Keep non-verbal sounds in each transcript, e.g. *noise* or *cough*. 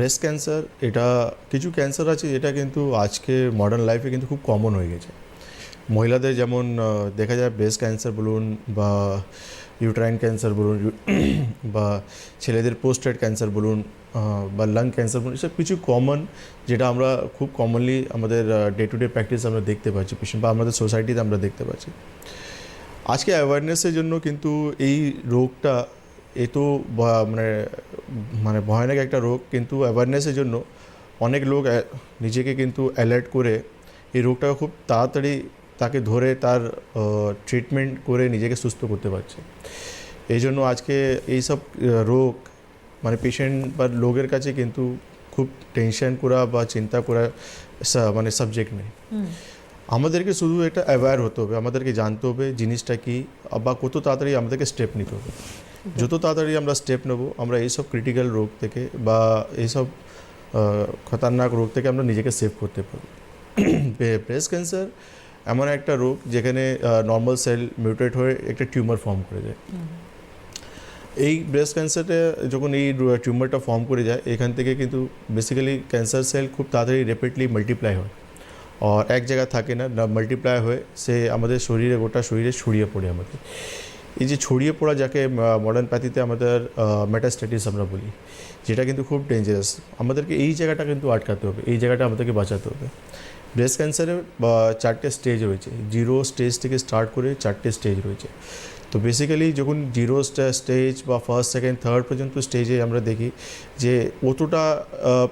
Breast cancer এটা কিছু cancer আছে যেটা কিন্তু আজকে মডার্ন লাইফে কিন্তু খুব কমন হয়ে গেছে। মহিলাদের যেমন দেখা যায় ব্রেস্ট ক্যান্সার বলুন বা ইউট্রাইন ক্যান্সার বলুন, *clears throat* বা ছেলেদের পোস্টেড ক্যান্সার বলুন বা লাং ক্যান্সার বলুন, এসব কিছু কমন যেটা আমরা খুব কমনলি আমাদের ডে টু ডে প্র্যাকটিস আমরা দেখতে পাচ্ছি পেশেন্ট বা আমাদের সোসাইটিতে আমরা দেখতে পাচ্ছি। আজকে অ্যাওয়ারনেসের জন্য কিন্তু এই রোগটা এ তো মানে মানে ভয়ানক একটা রোগ কিন্তু অ্যাওয়ারনেসের জন্য অনেক লোক নিজেকে কিন্তু অ্যালার্ট করে এই রোগটাকে খুব তাড়াতাড়ি তাকে ধরে তার ট্রিটমেন্ট করে নিজেকে সুস্থ করতে পারছে। এই জন্য আজকে এইসব রোগ মানে পেশেন্ট বা লোকের কাছে কিন্তু খুব টেনশন করা বা চিন্তা করা মানে সাবজেক্ট নেই। আমাদেরকে শুধু এটা অ্যাওয়্যার হতে হবে আমাদেরকে জানতে হবে জিনিসটা কী বা কত তাড়াতাড়ি আমাদেরকে স্টেপ নিতে হবে। যত তাড়াতাড়ি আমরা স্টেপ নেব আমরা এইসব ক্রিটিক্যাল রোগ থেকে বা এইসব খতরনাক রোগ থেকে আমরা নিজেকে সেভ করতে পারব। *clears throat* ব্রেস্ট ক্যান্সার এমন একটা রোগ যেখানে নর্মাল সেল মিউটেট হয়ে একটা টিউমার ফর্ম করে যায়। এই ব্রেস্ট ক্যান্সারে যখন এই টিউমারটা ফর্ম করে যায় এখান থেকে কিন্তু বেসিক্যালি ক্যান্সার সেল খুব তাড়াতাড়ি র্যাপিডলি মাল্টিপ্লাই হয়। আর এক জায়গায় থাকে না মাল্টিপ্লাই হয়ে সে আমাদের শরীরে গোটা শরীরে ছড়িয়ে পড়ে আমাদের। এই যে ছড়িয়ে পড়া যাকে মডার্ন প্যাথিতে আমাদের মেটাস্ট্যাটিস আমরা বলি, যেটা কিন্তু খুব ডেঞ্জারাস আমাদেরকে এই জায়গাটা কিন্তু আটকাতে হবে, এই জায়গাটা আমাদেরকে বাঁচাতে হবে। ব্রেস্ট ক্যান্সারের বা চারটে স্টেজ রয়েছে জিরো স্টেজ থেকে স্টার্ট করে চারটে স্টেজ রয়েছে। তো বেসিক্যালি যখন জিরো স্টেজ বা ফার্স্ট সেকেন্ড থার্ড পর্যন্ত স্টেজে আমরা দেখি যে অতটা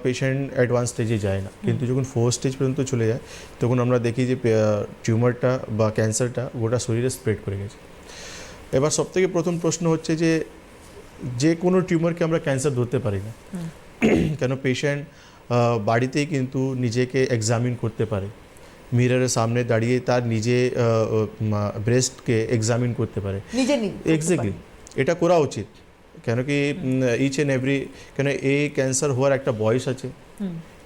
পেশেন্ট অ্যাডভান্স স্টেজে যায় না। কিন্তু যখন ফোর স্টেজ পর্যন্ত চলে যায়, তখন আমরা দেখি যে টিউমারটা বা ক্যান্সারটা গোটা শরীরে স্প্রেড করে গেছে। এবার সবথেকে প্রথম প্রশ্ন হচ্ছে যে যে কোনো টিউমারকে আমরা ক্যান্সার ধরতে পারি না। কেন পেশেন্ট বাড়িতেই কিন্তু নিজেকে এক্সামিন করতে পারে। মিররের সামনে দাঁড়িয়ে তার নিজে ব্রেস্টকে এক্সামিন করতে পারে। এক্স্যাক্টলি এটা করা উচিত। কেন কি ইচ অ্যান্ড এভরি কেন এই ক্যান্সার হওয়ার একটা বয়স আছে।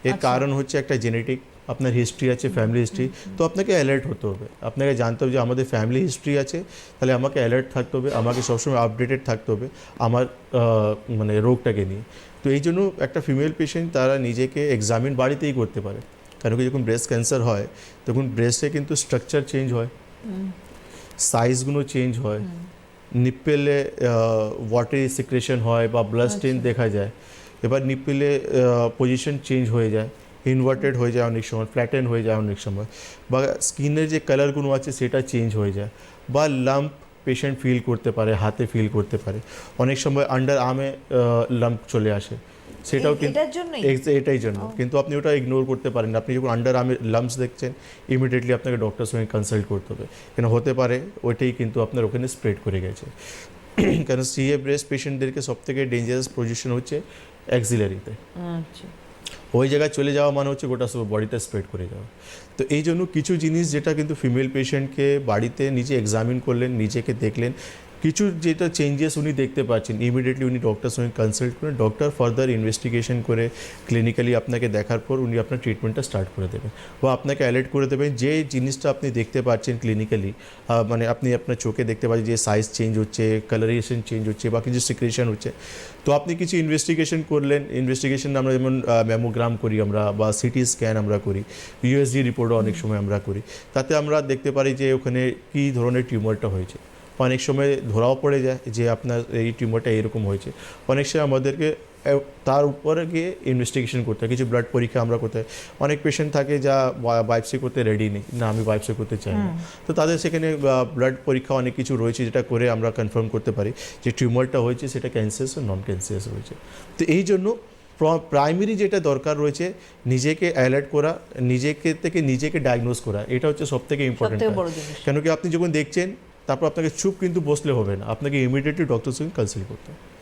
এর আচ্ছা। কারণ হচ্ছে একটা জেনেটিক আপনার হিস্ট্রি আছে ফ্যামিলি হিস্ট্রি তো আপনাকে অ্যালার্ট হতে হবে। আপনাকে জানতে হবে যে আমাদের ফ্যামিলি হিস্ট্রি আছে তাহলে আমাকে অ্যালার্ট থাকতে হবে আমাকে সবসময় আপডেটেড থাকতে হবে আমার মানে রোগটাকে নিয়ে। তো এই জন্য একটা ফিমেল পেশেন্ট তারা নিজেকে এক্সামিন বাড়িতেই করতে পারে। কারণ কি যখন ব্রেস্ট ক্যান্সার হয় তখন ব্রেস্টে কিন্তু স্ট্রাকচার চেঞ্জ হয়। সাইজগুলো চেঞ্জ হয়। নিপ্পেলে ওয়াটারি সিক্রেশন হয় বা ব্লাড স্টেন আচ্ছা। দেখা যায়। এবার নিপ্পেলে পজিশন চেঞ্জ হয়ে যায়। ইনভার্টেড হয়ে যায় অনেক সময় ফ্ল্যাটেন হয়ে যায় অনেক সময় বা স্কিনের যে কালারগুলো আছে সেটা চেঞ্জ হয়ে যায় বা লাম্প পেশেন্ট ফিল করতে পারে হাতে ফিল করতে পারে অনেক সময় আন্ডার আর্মে লাম্প চলে আসে সেটাও কিন্তু এটাই জন্য কিন্তু আপনি ওটা ইগনোর করতে পারেন। আপনি যখন আন্ডার আর্মে লাম্পস দেখছেন ইমিডিয়েটলি আপনাকে ডক্টরের সঙ্গে কনসাল্ট করতে হবে কেন হতে পারে ওইটাই কিন্তু আপনার ওখানে স্প্রেড করে গেছে *clears throat* কেন সিএ ব্রেস্ট পেশেন্টদেরকে সব থেকে ডেঞ্জারাস পজিশন হচ্ছে অ্যাক্সিলারিতে আচ্ছা। ওই জায়গায় চলে যাওয়া মানে হচ্ছে গোটা সব বডিটা স্প্রেড করে যাওয়া। তো এই জন্য কিছু জিনিস যেটা কিন্তু ফিমেল পেশেন্টকে বাড়িতে নিজে এক্সামিন করলেন, নিজেকে দেখলেন কিছু যেটা চেঞ্জেস উনি দেখতে পাচ্ছেন ইমিডিয়েটলি উনি ডক্টরের সঙ্গে কনসাল্ট করে ডক্টর ফার্দার ইনভেস্টিগেশন করে ক্লিনিক্যালি আপনাকে দেখার পর উনি আপনার ট্রিটমেন্টটা স্টার্ট করে দেবেন। বা আপনাকে অ্যালার্ট করে দেবেন যে জিনিসটা আপনি দেখতে পাচ্ছেন ক্লিনিক্যালি মানে আপনি আপনার চোখে দেখতে পাচ্ছেন যে সাইজ চেঞ্জ হচ্ছে কালারেশন চেঞ্জ হচ্ছে বা কিছু সিক্রেশন হচ্ছে। তো আপনি কিছু ইনভেস্টিগেশন করলেন ইনভেস্টিগেশন আমরা যেমন ম্যামোগ্রাম করি আমরা বা সিটি স্ক্যান আমরা করি ইউএসজি রিপোর্টও অনেক সময় আমরা করি। তাতে আমরা দেখতে পারি যে ওখানে কী ধরনের টিউমারটা হয়েছে। অনেক সময় ধরাও পড়ে যায় যে আপনার এই টিউমারটা এরকম হয়েছে। অনেক সময় আমাদেরকে তার উপরে গিয়ে ইনভেস্টিগেশন করতে হয় কিছু ব্লাড পরীক্ষা আমরা করতে হয়। অনেক পেশেন্ট থাকে যা বায়োপসি করতে রেডি নেই না আমি বায়োপসি করতে চাই না। তো তাদের সেখানে ব্লাড পরীক্ষা অনেক কিছু রয়েছে যেটা করে আমরা কনফার্ম করতে পারি যে টিউমারটা হয়েছে সেটা ক্যান্সারাস নন ক্যান্সারাস হয়েছে। তো এই জন্য প্রাইমারি যেটা দরকার রয়েছে নিজেকে অ্যালার্ট করা নিজেকে থেকে নিজেকে ডায়াগনোজ করা এটা হচ্ছে সব থেকে ইম্পর্টেন্ট সবথেকে জিনিস। কেন কি আপনি যখন দেখছেন তারপর আপনাকে চুপ কিন্তু বসলে হবে না। আপনাকে ইমিডিয়েটলি ডক্টর সঙ্গে কনসাল্ট করতে হবে।